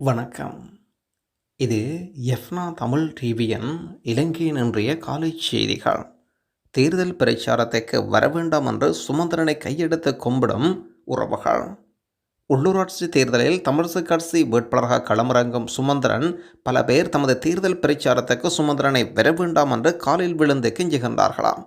வணக்கம். இது எஃப்னா தமிழ் டிவியின் இலங்கையின் இன்றைய காலை செய்திகள். தேர்தல் பிரச்சாரத்துக்கு வரவேண்டாம் என்று சுமந்திரனை கையெடுத்து கும்பிடும் உறவுகள். உள்ளூராட்சி தேர்தலில் தமிழிசை கட்சி வேட்பாளராக களமிறங்கும் சுமந்திரன் பல பேர் தமது தேர்தல் பிரச்சாரத்துக்கு சுமந்திரனை வர வேண்டாம் என்று காலில் விழுந்து கெஞ்சுகின்றார்களாம்.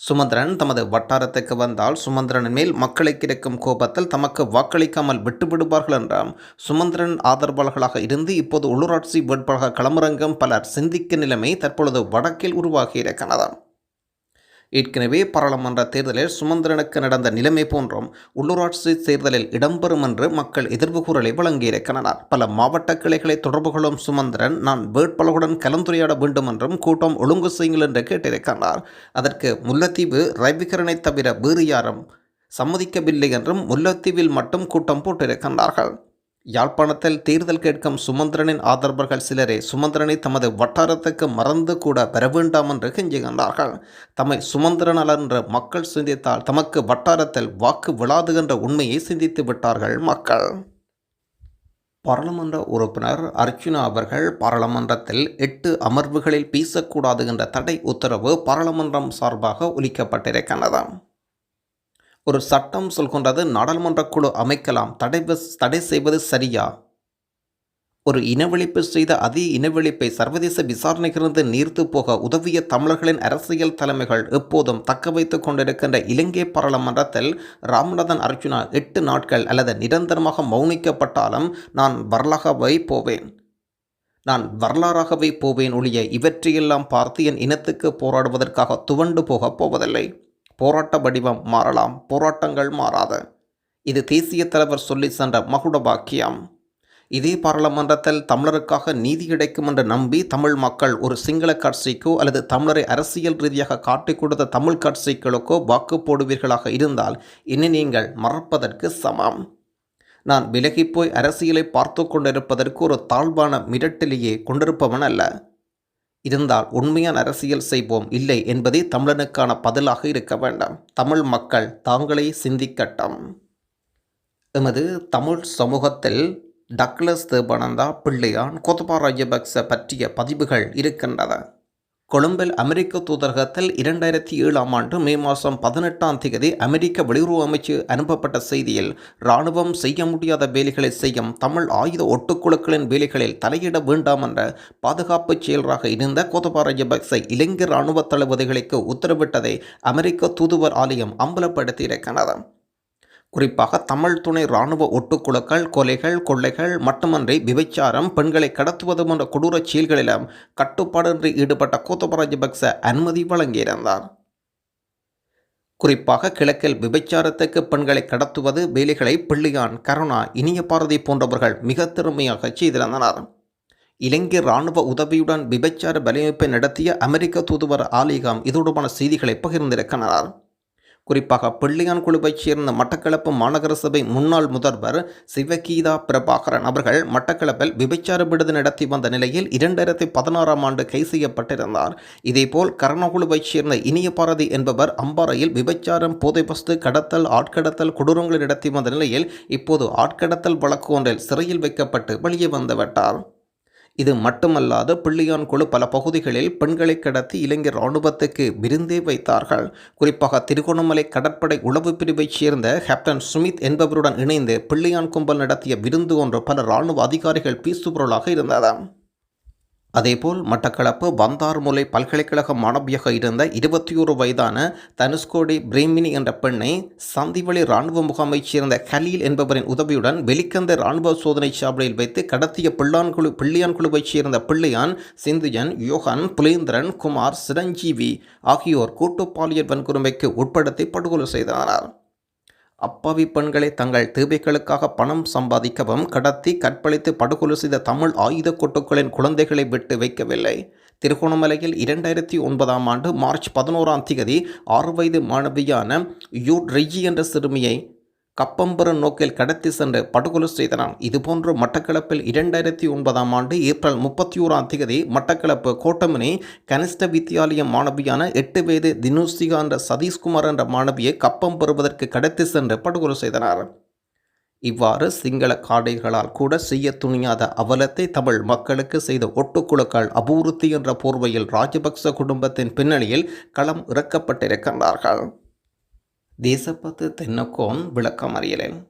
சுமந்திரன் தமது வட்டாரத்துக்கு வந்தால் சுமந்திரன் மேல் மக்களுக்கு இருக்கும் கோபத்தில் தமக்கு வாக்களிக்காமல் விட்டுவிடுவார்கள் என்றாம். சுமந்திரன் ஆதரவாளர்களாக இருந்து இப்போது உள்ளூராட்சி வேட்பாளராக களமிறங்கும் பலர் சிந்திக்கும் நிலைமை தற்பொழுது வடக்கில் உருவாகி இருக்கிறதாம். ஏற்கனவே பாராளுமன்ற தேர்தலில் சுமந்திரனுக்கு நடந்த நிலைமை போன்றும் உள்ளூராட்சி தேர்தலில் இடம்பெறும் என்று மக்கள் எதிர்வு கூறலை வழங்கியிருக்கின்றனர் பல மாவட்ட கிளைகளை தொடர்பு கொள்ளும் சுமந்திரன் நான் வேட்பாளர்களுடன் கலந்துரையாட வேண்டும் என்றும் கூட்டம் ஒழுங்கு செய்யுங்கள் என்று கேட்டிருக்கின்றார் அதற்கு முல்லத்தீவு ரவிகரனை தவிர வேறு யாரும் சம்மதிக்கவில்லை என்றும் முல்லத்தீவில் மட்டும் கூட்டம் போட்டிருக்கின்றார்கள் யாழ்ப்பாணத்தில் தேர்தல் கேட்கும் சுமந்திரனின் ஆதரவர்கள் சிலரே சுமந்திரனை தமது வட்டாரத்துக்கு மறந்து கூட பெற வேண்டாம் என்று கெஞ்சுகின்றார்கள் தம்மை சுமந்திரன் என்ற மக்கள் சிந்தித்தால் தமக்கு வட்டாரத்தில் வாக்கு விழாது என்ற உண்மையை சிந்தித்து விட்டார்கள் மக்கள். பாராளுமன்ற உறுப்பினர் அர்ச்சுனா அவர்கள் பாராளுமன்றத்தில் எட்டு அமர்வுகளில் பேசக்கூடாது என்ற தடை உத்தரவு பாராளுமன்றம் சார்பாக ஒலிக்கப்பட்டிருக்கின்றதாம் ஒரு சட்டம் சொல்கின்றது நாடாளுமன்ற குழு அமைக்கலாம். தடை தடை செய்வது சரியா? ஒரு இனவெளிப்பு செய்த அதே இனவெளிப்பை சர்வதேச விசாரணைகளிலிருந்து நீர்த்து போக உதவிய தமிழர்களின் அரசியல் தலைமைகள் எப்போதும் தக்க வைத்து கொண்டிருக்கின்ற இலங்கை பாராளுமன்றத்தில் ராமநாதன் அர்ஜுனா எட்டு நாட்கள் அல்லது நிரந்தரமாக மௌனிக்கப்பட்டாலும் நான் வரலாகவே போவேன். நான் வரலாறாகவே போவேன் ஒழிய இவற்றையெல்லாம் பார்த்து என் இனத்துக்கு போராடுவதற்காக துவண்டு போகப் போவதில்லை. போராட்ட வடிவம் மாறலாம் போராட்டங்கள் மாறாத. இது தேசிய தலைவர் சொல்லி சென்ற மகுட பாக்கியம் இதே பாராளுமன்றத்தில் தமிழருக்காக நீதி கிடைக்கும் என்று நம்பி தமிழ் மக்கள் ஒரு சிங்கள கட்சிக்கோ அல்லது தமிழரை அரசியல் ரீதியாக காட்டிக் கொடுத்த தமிழ் கட்சிகளுக்கோ வாக்கு போடுவீர்களாக இருந்தால் இனி நீங்கள் மறப்பதற்கு சமம். நான் விலகிப்போய் அரசியலை பார்த்து கொண்டிருப்பதற்கு ஒரு தாழ்வான மிரட்டிலேயே கொண்டிருப்பவன் அல்ல. இருந்தால் உண்மையான அரசியல் செய்வோம். இல்லை என்பதே தமிழனுக்கான பதிலாக இருக்க வேண்டாம். தமிழ் மக்கள் தாங்களே சிந்திக்கட்டும். எமது தமிழ் சமூகத்தில் டக்ளஸ் தேவானந்தா பிள்ளையான் கோத்தபா ராஜபக்ச பற்றிய பதிவுகள் இருக்கின்றன. கொழும்பில் அமெரிக்க தூதரகத்தில் இரண்டாயிரத்தி ஏழாம் ஆண்டு மே மாதம் பதினெட்டாம் தேதி அமெரிக்க வெளியுறவு அமைச்சு அனுப்பப்பட்ட செய்தியில் இராணுவம் செய்ய முடியாத வேலைகளை செய்யும் தமிழ் ஆயுத ஒட்டுக்குழுக்களின் வேலைகளில் தலையிட வேண்டாம் என்ற பாதுகாப்பு செயலராக இருந்த கோதபாரஜபக்சை ராஜபக்ச இலங்கை இராணுவ தளபதிகளுக்கு உத்தரவிட்டதை அமெரிக்க தூதுவர் ஆலயம் அம்பலப்படுத்தியிருக்கிறது. குறிப்பாக தமிழ் துணை இராணுவ ஒட்டுக்குழுக்கள் கொலைகள் கொள்ளைகள் மட்டுமன்றி விபச்சாரம் பெண்களை கடத்துவது போன்ற கொடூரச் செயல்களிலும் கட்டுப்பாடின்றி ஈடுபட்ட கோத்தப ராஜபக்ச அனுமதி வழங்கியிருந்தார். குறிப்பாக கிழக்கில் விபச்சாரத்துக்கு பெண்களை கடத்துவது வேலைகளை பிள்ளையான் கருணா இனிய பாரதி போன்றவர்கள் மிக திறமையாக செய்திருந்தனர். இலங்கை இராணுவ உதவியுடன் விபச்சார வலையமைப்பை நடத்திய அமெரிக்க தூதுவர் ஆலிகாம் இதோடுமான செய்திகளை பகிர்ந்திருக்கிறார். குறிப்பாக பிள்ளையான் குழுவைச் சேர்ந்த மட்டக்களப்பு மாநகர சபை முன்னாள் முதல்வர் சிவகீதா பிரபாகரன் அவர்கள் மட்டக்களப்பில் விபச்சார விடுதி நடத்தி வந்த நிலையில் இரண்டாயிரத்தி பதினாறாம் ஆண்டு கைது செய்யப்பட்டிருந்தார். இதேபோல் கரணகுழுவைச் சேர்ந்த இனிய பாரதி என்பவர் அம்பாறையில் விபச்சாரம் போதைவஸ்து கடத்தல் ஆட்கடத்தல் கொடூரங்களை நடத்தி வந்த நிலையில் இப்போது ஆட்கடத்தல் வழக்கு ஒன்றில் சிறையில் வைக்கப்பட்டு வெளியே வந்துவிட்டார் இது மட்டுமல்லாது பிள்ளையான் குழு பல பகுதிகளில் பெண்களை கடத்தி இளைஞர் இராணுவத்துக்கு விருந்தே வைத்தார்கள். குறிப்பாக திருகோணமலை கடற்படை உளவு பிரிவைச் சேர்ந்த கேப்டன் சுமித் என்பவருடன் இணைந்து பிள்ளையான் கும்பல் நடத்திய விருந்து ஒன்று பல இராணுவ அதிகாரிகள் பீசுபொருளாக இருந்தது. அதேபோல் மட்டக்களப்பு பந்தார்முலை பல்கலைக்கழக மாணவியாக இருந்த இருபத்தி ஒரு வயதான தனுஷ்கோடி பிரேமினி என்ற பெண்ணை சந்திவழி இராணுவ முகாமைச் சேர்ந்த கலீல் என்பவரின் உதவியுடன் வெளிக்கந்த இராணுவ சோதனை சாவடியில் வைத்து கடத்திய பிள்ளான்குழு பிள்ளையான் குழுவைச் சேர்ந்த பிள்ளையான் சிந்துஜன் யோகன் புலேந்திரன் குமார் சிரஞ்சீவி ஆகியோர் கூட்டு பாலியல் வன்கொடுமைக்கு உட்படுத்தி படுகொலை செய்தனர் அப்பாவி பெண்களை தங்கள் தேவைகளுக்காக பணம் சம்பாதிக்கவும் கடத்தி கற்பழித்து படுகொலை செய்த தமிழ் ஆயுத கொட்டுக்களின் குழந்தைகளை விட்டு வைக்கவில்லை. திருகோணமலையில் இரண்டாயிரத்தி ஒன்பதாம் ஆண்டு மார்ச் பதினோராம் தேதி ஆறு வயது மாணவியான யூ. ரெஜி என்ற சிறுமியை கப்பம்பரம் நோக்கில் கடத்தி சென்று படுகொலை செய்தனர் இதுபோன்று மட்டக்களப்பில் இரண்டாயிரத்தி ஒன்பதாம் ஆண்டு ஏப்ரல் முப்பத்தி ஓராம் தேதி மட்டக்களப்பு கோட்டமணி கனிஷ்ட வித்தியாலய மாணவியான எட்டு வயது தினுசிகா என்ற சதீஷ்குமார் என்ற மாணவியை கப்பம் பெறுவதற்கு கடத்தி சென்று படுகொலை செய்தனர். இவ்வாறு சிங்கள காடைகளால் கூட செய்ய துணியாத அவலத்தை தமிழ் மக்களுக்கு செய்த ஒட்டுக்குழுக்கள் அபூர்த்தி என்ற போர்வையில் ராஜபக்ச குடும்பத்தின் பின்னணியில் களம் இறக்கப்பட்டிருக்கின்றார்கள். தேசப்பத்து தென்னக்கோன் விளக்கம் அறியலேன்.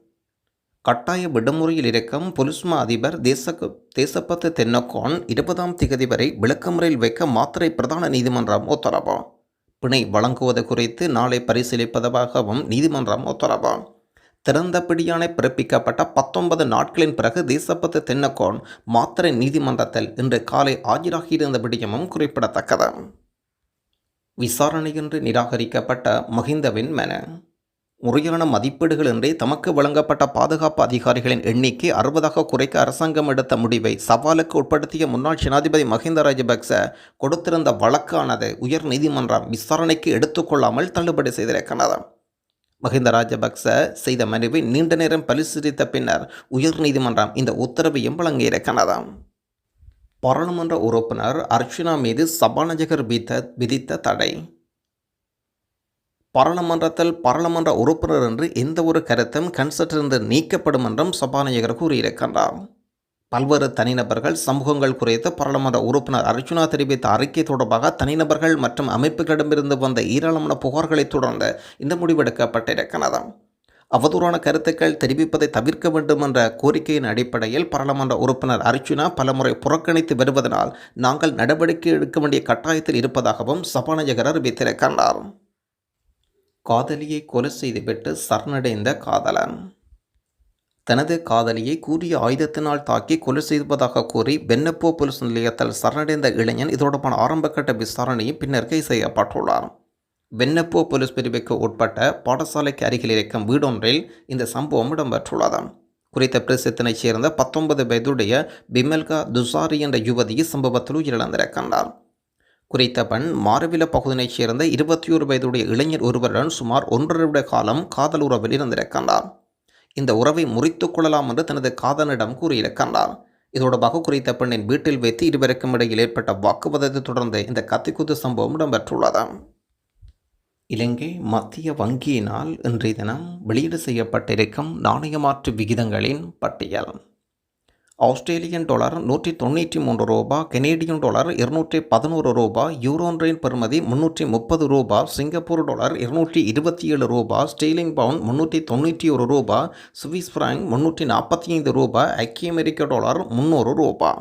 கட்டாய விடுமுறையில் இருக்கும் பொலிஸ்மா அதிபர் தேசக்கு தேசப்பத்து தென்னக்கோன் இருபதாம் திகதி வரை விளக்கமுறையில் வைக்க மாத்திரை பிரதான நீதிமன்றம் உத்தரவு. பிணை வழங்குவது குறித்து நாளை பரிசீலிப்பதாகவும் நீதிமன்றம் உத்தரவு. திறந்த பிறப்பிக்கப்பட்ட பத்தொன்பது நாட்களின் பிறகு தேசப்பத்து தென்னக்கோன் மாத்திரை நீதிமன்றத்தில் இன்று காலை ஆஜராகியிருந்த விடயமும் குறிப்பிடத்தக்கது. விசாரணையின்றி நிராகரிக்கப்பட்ட மஹிந்தவின் மென. முறையான மதிப்பீடுகளின்றி தமக்கு வழங்கப்பட்ட பாதுகாப்பு அதிகாரிகளின் எண்ணிக்கை அறுபதாக குறைக்க அரசாங்கம் எடுத்த முடிவை சவாலுக்கு உட்படுத்திய முன்னாள் ஜனாதிபதி மஹிந்த ராஜபக்ச கொடுத்திருந்த வழக்கானது உயர் நீதிமன்றம் விசாரணைக்கு எடுத்துக்கொள்ளாமல் தள்ளுபடி செய்திருக்கிறது. மஹிந்த ராஜபக்ச செய்த மனுவை நீண்ட நேரம் பரிசீலித்த பின்னர் உயர் நீதிமன்றம் இந்த உத்தரவையும் வழங்கியிருக்கிறது. பாராளுமன்ற உறுப்பினர் அர்ச்சனா மீது சபாநாயகர் விதித்த விதித்த தடை. பாராளுமன்றத்தில் பாராளுமன்ற உறுப்பினர் என்று எந்த ஒரு கருத்தும் கன்சர்ட்டிலிருந்து நீக்கப்படும் என்றும் சபாநாயகர் கூறியிருக்கின்றார். பல்வேறு தனிநபர்கள் சமூகங்கள் குறித்து பாராளுமன்ற உறுப்பினர் அர்ஜுனா தெரிவித்த அறிக்கை தொடர்பாக தனிநபர்கள் மற்றும் அமைப்புகளிடமிருந்து வந்த ஏராளமான புகார்களைத் தொடர்ந்து இந்த முடிவெடுக்கப்பட்டிருக்கிறது அவதூறான கருத்துக்கள் தெரிவிப்பதை தவிர்க்க வேண்டும் என்ற கோரிக்கையின் அடிப்படையில் பாராளுமன்ற உறுப்பினர் அர்ச்சுனா பலமுறை புறக்கணித்து வருவதனால் நாங்கள் நடவடிக்கை எடுக்க வேண்டிய கட்டாயத்தில் இருப்பதாகவும் சபாநாயகர் அறிவித்திருக்கின்றார் காதலியை கொலை செய்துவிட்டு சரணடைந்த காதலன். தனது காதலியை கூறிய ஆயுதத்தினால் தாக்கி கொலை செய்வதாக கூறி பென்னப்போ போலீஸ் நிலையத்தில் சரணடைந்த இளைஞன் இது தொடர்பான ஆரம்பகட்ட விசாரணையில் பின்னர் கை செய்யப்பட்டுள்ளார். வென்னப்போ போலீஸ் பிரிவுக்கு உட்பட்ட பாடசாலைக்கு அருகில் இருக்கும் வீடொன்றில் இந்த சம்பவம் இடம்பெற்றுள்ளதாம். குறித்த பிரசித்தனைச் சேர்ந்த பத்தொன்பது வயதுடைய பிமல்கா துசாரி என்ற யுவதி சம்பவத்தில் உயிரிழந்திருக்கின்றார் குறித்த பெண் மாரவில பகுதியினைச் சேர்ந்த இருபத்தி ஒரு வயதுடைய இளைஞர் ஒருவருடன் சுமார் ஒன்றரை விட காலம் காதல் உறவில் இருந்திருக்கின்றார் இந்த உறவை முறித்துக் கொள்ளலாம் என்று தனது காதலனிடம் கூறியிருக்கின்றார் இதோடபாக குறித்த பெண்ணின் வீட்டில் வைத்து இருவருக்கும் இடையில் ஏற்பட்ட வாக்குவாதத்தை தொடர்ந்து இந்த கத்திக்குத்து சம்பவம் இடம்பெற்றுள்ளதாம். இலங்கை மத்திய வங்கியினால் இன்றைய தினம் வெளியீடு செய்யப்பட்டிருக்கும் நாணயமாற்று விகிதங்களின் பட்டியல். ஆஸ்திரேலியன் டாலர் நூற்றி தொண்ணூற்றி மூன்று ரூபா கெனேடியன் டாலர் இருநூற்றி பதினோரு ரூபா யூரோன்றின் பெறுமதி முன்னூற்றி முப்பது ரூபா சிங்கப்பூர் டாலர் இருநூற்றி இருபத்தி ஏழு ரூபா ஸ்டீலிங் பவுன் முன்னூற்றி தொண்ணூற்றி ஒரு ரூபா சுவிஸ் பிராங்க் முன்னூற்றி நாற்பத்தி ஐந்து ரூபா ஐக்கிய அமெரிக்க டாலர் முந்நூறு ரூபா.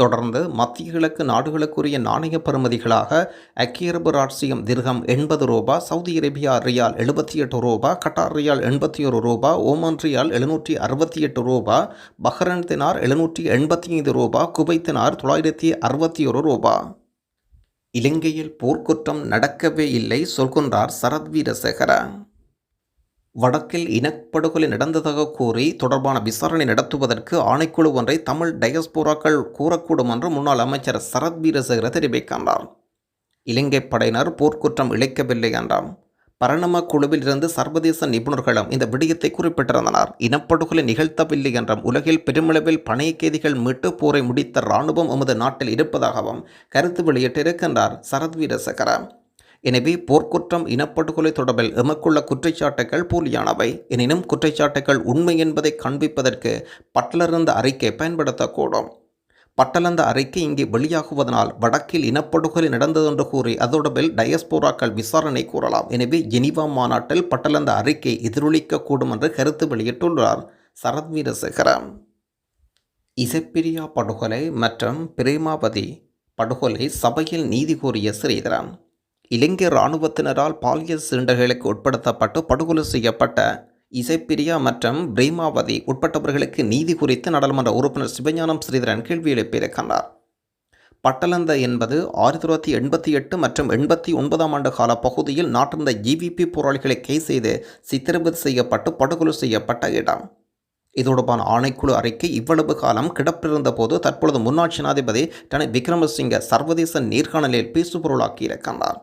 தொடர்ந்து மத்திய கிழக்கு நாடுகளுக்குரிய நாணய பெறுமதிகளாக அக்கியரபு ராட்சியம் திர்கம் எண்பது ரூபா சவுதி அரேபியா ரியால் எழுபத்தி எட்டு ரூபா கட்டார் ரியால் எண்பத்தி ஒரு ரூபா ஓமன் ரியால் எழுநூற்றி அறுபத்தி எட்டு ரூபா பஹ்ரன் தினார் எழுநூற்றி எண்பத்தி ஐந்து ரூபா குவைத்தினார் தொள்ளாயிரத்தி அறுபத்தி ஒரு ரூபா. இலங்கையில் போர்க்குற்றம் நடக்கவே இல்லை சொல்கின்றார் சரத் வீரசேகர வடக்கில் இனப்படுகொலை நடந்ததாக கூறி தொடர்பான விசாரணை நடத்துவதற்கு ஆணைக்குழு ஒன்றை தமிழ் டயஸ்போராக்கள் கூறக்கூடும் என்று முன்னாள் அமைச்சர் சரத் வீரசேகர தெரிவிக்கின்றார். இலங்கை படையினர் போர்க்குற்றம் இழைக்கவில்லை என்றார் பரணம குழுவில் இருந்து சர்வதேச நிபுணர்களும் இந்த விடயத்தை குறிப்பிட்டிருந்தனர். இனப்படுகொலை நிகழ்த்தவில்லை என்றும் உலகில் பெருமளவில் பணைய கைதிகள் மீட்டு போரை முடித்த இராணுவம் எமது நாட்டில் இருப்பதாகவும் கருத்து வெளியிட்டிருக்கின்றார் சரத் வீரசேகரன் எனவே போர்க்குற்றம் இனப்படுகொலை தொடர்பில் எமக்குள்ள குற்றச்சாட்டுகள் போலியானவை. எனினும் குற்றச்சாட்டுகள் உண்மை என்பதை காண்பிப்பதற்கு பட்டலர்ந்த அறிக்கை பயன்படுத்தக்கூடும். பட்டலந்த அறிக்கை இங்கே வெளியாகுவதனால் வடக்கில் இனப்படுகொலை நடந்ததென்று கூறி அதோடபில் டயஸ்போராக்கள் விசாரணை கூறலாம். எனவே ஜெனீவா மாநாட்டில் பட்டலந்த அறிக்கை எதிரொலிக்கக்கூடும் என்று கருத்து வெளியிட்டுள்ளார் சரத் வீரசேகரம் இசப்பிரியா படுகொலை மற்றும் பிரேமாவதி படுகொலை சபையில் நீதி கோரிய ஸ்ரீதரன். இலங்கை இராணுவத்தினரால் பாலியல் சிலிண்டர்களுக்கு உட்படுத்தப்பட்டு படுகொலை செய்யப்பட்ட இசைப்பிரியா மற்றும் பிரேமாவதி உட்பட்டவர்களுக்கு நீதி குறித்து நாடாளுமன்ற உறுப்பினர் சிவஞானம் ஸ்ரீதரன் கேள்வி எழுப்பியிருக்கின்றார் பட்டலந்த என்பது ஆயிரத்தி தொள்ளாயிரத்தி எண்பத்தி எட்டு மற்றும் எண்பத்தி ஒன்பதாம் ஆண்டு கால பகுதியில் நாட்டிருந்த ஜிவிபி போராளிகளை கைது செய்து சித்திரவதை செய்யப்பட்டு படுகொலை செய்யப்பட்ட இடம். இதோடுபான ஆணைக்குழு அறிக்கை இவ்வளவு காலம் கிடப்பிருந்த போது தற்பொழுது முன்னாள் ஜனாதிபதி ரணில் விக்ரமசிங்க சர்வதேச நேர்காணலில் பேசுபொருளாக்கியிருக்கின்றார்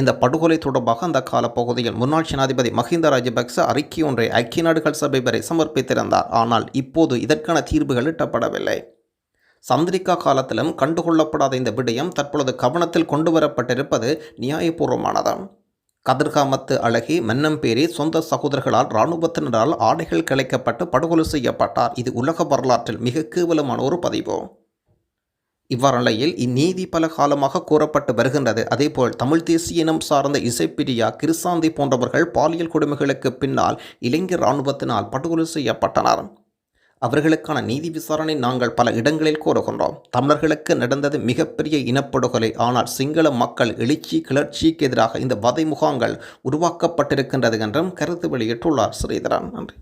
இந்த படுகொலை தொடர்பாக அந்த காலப்பகுதியில் முன்னாள் ஜனாதிபதி மஹிந்த ராஜபக்ச அறிக்கை ஒன்றை ஐக்கிய நாடுகள் சபை வரை சமர்ப்பித்திருந்தார். ஆனால் இப்போது இதற்கான தீர்வுகள் எட்டப்படவில்லை. சந்திரிகா காலத்திலும் கண்டுகொள்ளப்படாத இந்த விடயம் தற்பொழுது கவனத்தில் கொண்டு வரப்பட்டிருப்பது நியாயபூர்வமானது. கதிர்காமத்து அழகி மன்னம்பேரி சொந்த சகோதரர்களால் இராணுவத்தினரால் ஆடைகள் கிளைக்கப்பட்டு படுகொலை செய்யப்பட்டார். இது உலக வரலாற்றில் மிக கேவலமான ஒரு பதிவு. இவ்வாறலையில் இந்நீதி பல காலமாக கூறப்பட்டு வருகின்றது. அதேபோல் தமிழ் தேசிய இனம் சார்ந்த இசைப்பிரியா கிருசாந்தி போன்றவர்கள் பாலியல் கொடுமைகளுக்கு பின்னால் இளைஞர் இராணுவத்தினால் படுகொலை செய்யப்பட்டனர். அவர்களுக்கான நீதி விசாரணை நாங்கள் பல இடங்களில் கூறுகின்றோம். தமிழர்களுக்கு நடந்தது மிகப்பெரிய இனப்படுகொலை. ஆனால் சிங்கள மக்கள் எழுச்சி கிளர்ச்சிக்கு எதிராக இந்த வதை முகாங்கள் உருவாக்கப்பட்டிருக்கின்றது என்றும் கருத்து வெளியிட்டுள்ளார் ஸ்ரீதரன். நன்றி.